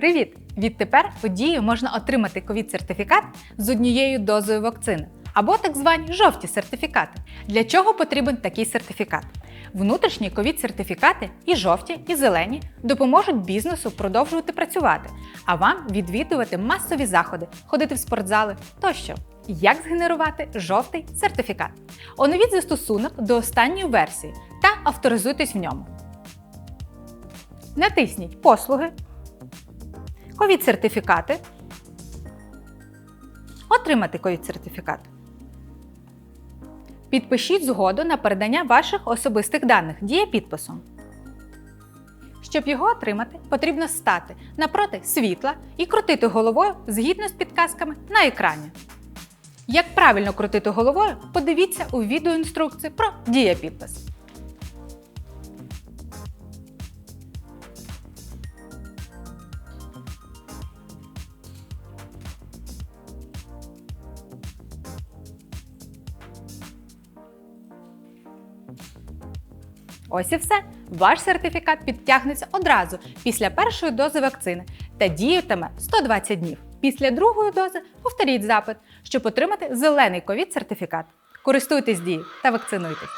Привіт! Відтепер дії можна отримати ковід-сертифікат з однією дозою вакцини або так звані жовті сертифікати. Для чого потрібен такий сертифікат? Внутрішні ковід-сертифікати і жовті, і зелені допоможуть бізнесу продовжувати працювати, а вам відвідувати масові заходи, ходити в спортзали тощо. Як згенерувати жовтий сертифікат? Оновіть застосунок до останньої версії та авторизуйтесь в ньому. Натисніть Послуги, ковід-сертифікати. Отримати ковід-сертифікат. Підпишіть згоду на передання ваших особистих даних дія підписом. Щоб його отримати, потрібно стати напроти світла і крутити головою згідно з підказками на екрані. Як правильно крутити головою, подивіться у відеоінструкції про дія Ось і все. Ваш сертифікат підтягнеться одразу після першої дози вакцини та діятиме 120 днів. Після другої дози повторіть запит, щоб отримати зелений ковід-сертифікат. Користуйтесь дією та вакцинуйтесь.